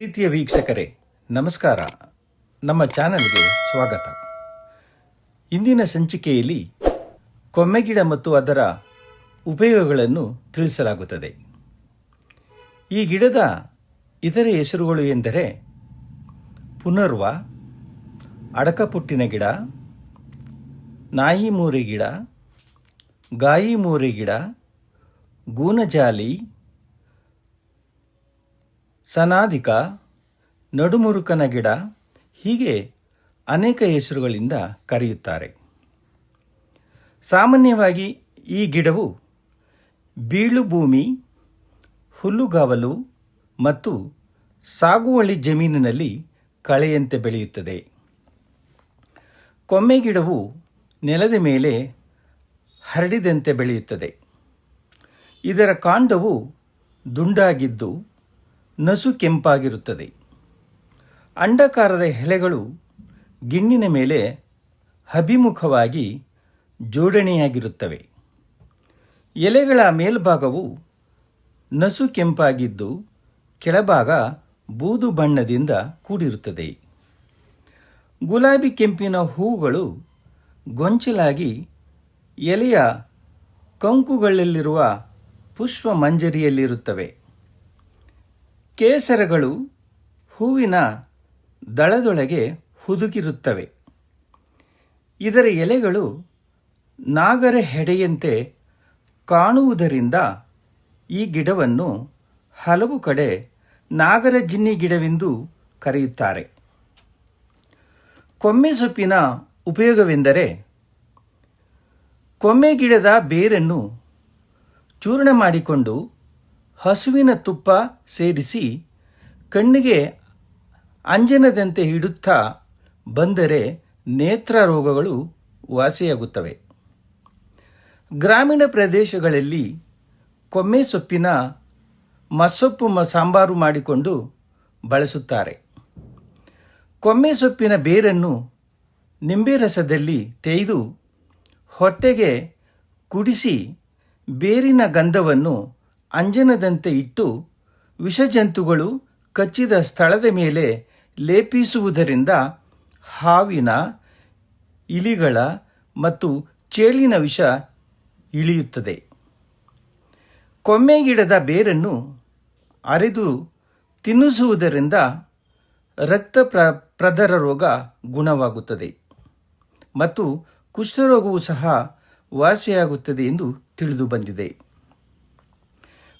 ಪ್ರೀತಿಯ ವೀಕ್ಷಕರೇ, ನಮಸ್ಕಾರ. ನಮ್ಮ ಚಾನೆಲ್ಗೆ ಸ್ವಾಗತ. ಇಂದಿನ ಸಂಚಿಕೆಯಲ್ಲಿ ಕೊಮ್ಮೆಗಿಡ ಮತ್ತು ಅದರ ಉಪಯೋಗಗಳನ್ನು ತಿಳಿಸಲಾಗುತ್ತದೆ. ಈ ಗಿಡದ ಇತರೆ ಹೆಸರುಗಳು ಎಂದರೆ ಪುನರ್ವ, ಅಡಕಪುಟ್ಟಿನ ಗಿಡ, ನಾಯಿ ಮೂರಿ ಗಿಡ, ಗಾಯಿ ಮೂರಿ ಗಿಡ, ಗೂನಜಾಲಿ ಸನಾಧಿಕ, ನಡುಮುರುಕನ ಗಿಡ ಹೀಗೆ ಅನೇಕ ಹೆಸರುಗಳಿಂದ ಕರೆಯುತ್ತಾರೆ. ಸಾಮಾನ್ಯವಾಗಿ ಈ ಗಿಡವು ಬೀಳು ಭೂಮಿ ಹುಲ್ಲುಗಾವಲು ಮತ್ತು ಸಾಗುವಳಿ ಜಮೀನಿನಲ್ಲಿ ಕಳೆಯಂತೆ ಬೆಳೆಯುತ್ತದೆ. ಕೊಮ್ಮೆ ಗಿಡವು ನೆಲದ ಮೇಲೆ ಹರಡಿದಂತೆ ಬೆಳೆಯುತ್ತದೆ. ಇದರ ಕಾಂಡವು ದುಂಡಾಗಿದ್ದು ನಸು ಕೆಂಪಾಗಿರುತ್ತದೆ. ಅಂಡಾಕಾರದ ಎಲೆಗಳು ಗಿಣ್ಣಿನ ಮೇಲೆ ಅಭಿಮುಖವಾಗಿ ಜೋಡಣೆಯಾಗಿರುತ್ತವೆ. ಎಲೆಗಳ ಮೇಲ್ಭಾಗವು ನಸು ಕೆಂಪಾಗಿದ್ದು ಕೆಳಭಾಗ ಬೂದು ಬಣ್ಣದಿಂದ ಕೂಡಿರುತ್ತದೆ. ಗುಲಾಬಿ ಕೆಂಪಿನ ಹೂವುಗಳು ಗೊಂಚಲಾಗಿ ಎಲೆಯ ಕಂಕುಗಳಲ್ಲಿರುವ ಪುಷ್ಪ ಮಂಜರಿಯಲ್ಲಿರುತ್ತವೆ ಕೇಸರಗಳು ಹೂವಿನ ದಳದೊಳಗೆ ಹುದುಗಿರುತ್ತವೆ. ಇದರ ಎಲೆಗಳು ನಾಗರ ಹೆಡೆಯಂತೆ ಕಾಣುವುದರಿಂದ ಈ ಗಿಡವನ್ನು ಹಲವು ಕಡೆ ನಾಗರ ಜಿನ್ನಿ ಗಿಡವೆಂದು ಕರೆಯುತ್ತಾರೆ. ಕೊಮ್ಮೆ ಸೊಪ್ಪಿನ ಉಪಯೋಗವೆಂದರೆ ಕೊಮ್ಮೆ ಗಿಡದ ಬೇರನ್ನು ಚೂರ್ಣ ಮಾಡಿಕೊಂಡು ಹಸುವಿನ ತುಪ್ಪ ಸೇರಿಸಿ ಕಣ್ಣಿಗೆ ಅಂಜನದಂತೆ ಹಿಡುತ್ತಾ ಬಂದರೆ ನೇತ್ರ ರೋಗಗಳು ವಾಸಿಯಾಗುತ್ತವೆ. ಗ್ರಾಮೀಣ ಪ್ರದೇಶಗಳಲ್ಲಿ ಕೊಮ್ಮೆ ಸೊಪ್ಪಿನ ಮಸೊಪ್ಪು ಸಾಂಬಾರು ಮಾಡಿಕೊಂಡು ಬಳಸುತ್ತಾರೆ. ಕೊಮ್ಮೆ ಸೊಪ್ಪಿನ ಬೇರನ್ನು ನಿಂಬೆ ರಸದಲ್ಲಿ ತೇಯ್ದು ಹೊಟ್ಟೆಗೆ ಕುಡಿಸಿ ಬೇರಿನ ಗಂಧವನ್ನು ಅಂಜನದಂತೆ ಇಟ್ಟು ವಿಷಜಂತುಗಳು ಕಚ್ಚಿದ ಸ್ಥಳದ ಮೇಲೆ ಲೇಪಿಸುವುದರಿಂದ ಹಾವಿನ ಇಲಿಗಳ ಮತ್ತು ಚೇಳಿನ ವಿಷ ಇಳಿಯುತ್ತದೆ. ಕೊಮ್ಮೆ ಗಿಡದ ಬೇರನ್ನು ಅರೆದು ತಿನ್ನಿಸುವುದರಿಂದ ರಕ್ತ ಪ್ರ, ಪ್ರದರ ರೋಗ ಗುಣವಾಗುತ್ತದೆ ಮತ್ತು ಕುಷ್ಠರೋಗವೂ ಸಹ ವಾಸಿಯಾಗುತ್ತದೆ ಎಂದು ತಿಳಿದು ಬಂದಿದೆ.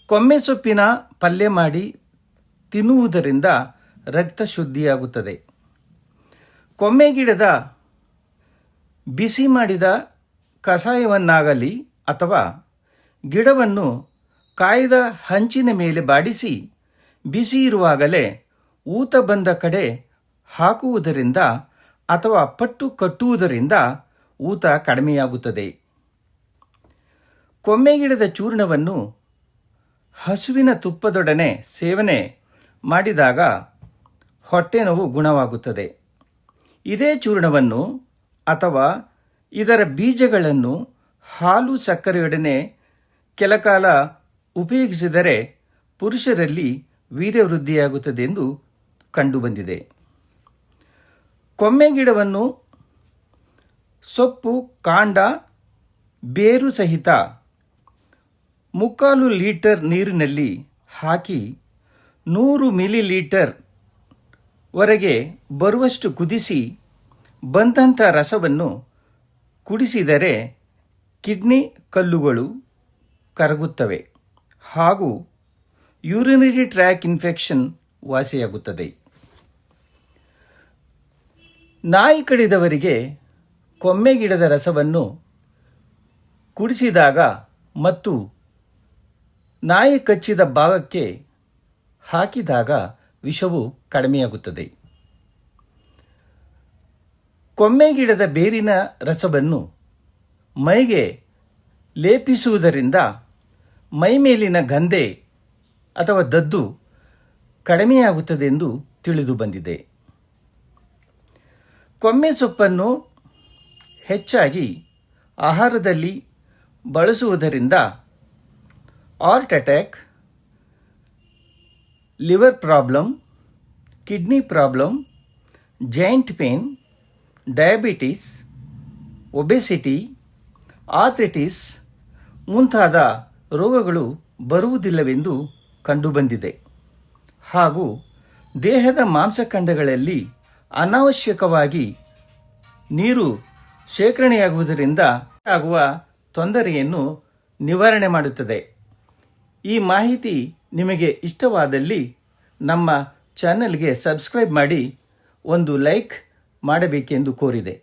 ಕೊಮ್ಮೆ ಸೊಪ್ಪಿನ ಪಲ್ಯ ಮಾಡಿ ತಿನ್ನುವುದರಿಂದ ರಕ್ತ ಶುದ್ಧಿಯಾಗುತ್ತದೆ. ಕೊಮ್ಮೆ ಗಿಡದ ಬಿಸಿ ಮಾಡಿದ ಕಷಾಯವನ್ನಾಗಲಿ ಅಥವಾ ಗಿಡವನ್ನು ಕಾಯ್ದ ಹಂಚಿನ ಮೇಲೆ ಬಾಡಿಸಿ ಬಿಸಿ ಇರುವಾಗಲೇ ಊತ ಬಂದ ಕಡೆ ಹಾಕುವುದರಿಂದ ಅಥವಾ ಪಟ್ಟು ಕಟ್ಟುವುದರಿಂದ ಊತ ಕಡಿಮೆಯಾಗುತ್ತದೆ. ಕೊಮ್ಮೆ ಗಿಡದ ಚೂರ್ಣವನ್ನು ಹಸುವಿನ ತುಪ್ಪದೊಡನೆ ಸೇವನೆ ಮಾಡಿದಾಗ ಹೊಟ್ಟೆ ನೋವು ಗುಣವಾಗುತ್ತದೆ. ಇದೇ ಚೂರ್ಣವನ್ನು ಅಥವಾ ಇದರ ಬೀಜಗಳನ್ನು ಹಾಲು ಸಕ್ಕರೆಯೊಡನೆ ಕೆಲಕಾಲ ಉಪಯೋಗಿಸಿದರೆ ಪುರುಷರಲ್ಲಿ ವೀರ್ಯವೃದ್ಧಿಯಾಗುತ್ತದೆ ಎಂದು ಕಂಡುಬಂದಿದೆ. ಕೊಮ್ಮೆ ಗಿಡವನ್ನು ಸೊಪ್ಪು, ಕಾಂಡ, ಬೇರು ಸಹಿತ ಮುಕ್ಕಾಲು ಲೀಟರ್ ನೀರಿನಲ್ಲಿ ಹಾಕಿ ನೂರು ಮಿಲಿ ಲೀಟರ್ ವರೆಗೆ ಬರುವಷ್ಟು ಕುದಿಸಿ ಬಂದಂಥ ರಸವನ್ನು ಕುಡಿಸಿದರೆ ಕಿಡ್ನಿ ಕಲ್ಲುಗಳು ಕರಗುತ್ತವೆ ಹಾಗೂ ಯೂರಿನರಿ ಟ್ರ್ಯಾಕ್ ಇನ್ಫೆಕ್ಷನ್ ವಾಸಿಯಾಗುತ್ತದೆ. ನಾಯಿ ಕಡಿದವರಿಗೆ ಕೊಮ್ಮೆಗಿಡದ ರಸವನ್ನು ಕುಡಿಸಿದಾಗ ಮತ್ತು ನಾಯಿ ಕಚ್ಚಿದ ಭಾಗಕ್ಕೆ ಹಾಕಿದಾಗ ವಿಷವು ಕಡಿಮೆಯಾಗುತ್ತದೆ. ಕೊಮ್ಮೆ ಗಿಡದ ಬೇರಿನ ರಸವನ್ನು ಮೈಗೆ ಲೇಪಿಸುವುದರಿಂದ ಮೈ ಮೇಲಿನ ಗಂಧೆ ಅಥವಾ ದದ್ದು ಕಡಿಮೆಯಾಗುತ್ತದೆ ಎಂದು ತಿಳಿದು ಬಂದಿದೆ. ಕೊಮ್ಮೆ ಸೊಪ್ಪನ್ನು ಹೆಚ್ಚಾಗಿ ಆಹಾರದಲ್ಲಿ ಬಳಸುವುದರಿಂದ heart attack liver problem kidney problem joint pain diabetes obesity arthritis ಮುಂತಾದ ರೋಗಗಳು ಬರುವುದಿಲ್ಲವೆಂದು ಕಂಡುಬಂದಿದೆ. ಹಾಗೂ ದೇಹದ ಮಾಂಸಖಂಡಗಳಲ್ಲಿ ಅನಾವಶ್ಯಕವಾಗಿ ನೀರು ಶೇಖರಣೆಯಾಗುವುದರಿಂದ ಆಗುವ ತೊಂದರೆಯನ್ನು ನಿವಾರಣೆ ಮಾಡುತ್ತದೆ. ಈ ಮಾಹಿತಿ ನಿಮಗೆ ಇಷ್ಟವಾದಲ್ಲಿ ನಮ್ಮ ಚಾನೆಲ್ಗೆ ಸಬ್ಸ್ಕ್ರೈಬ್ ಮಾಡಿ ಒಂದು ಲೈಕ್ ಮಾಡಬೇಕೆಂದು ಕೋರಿದೆ.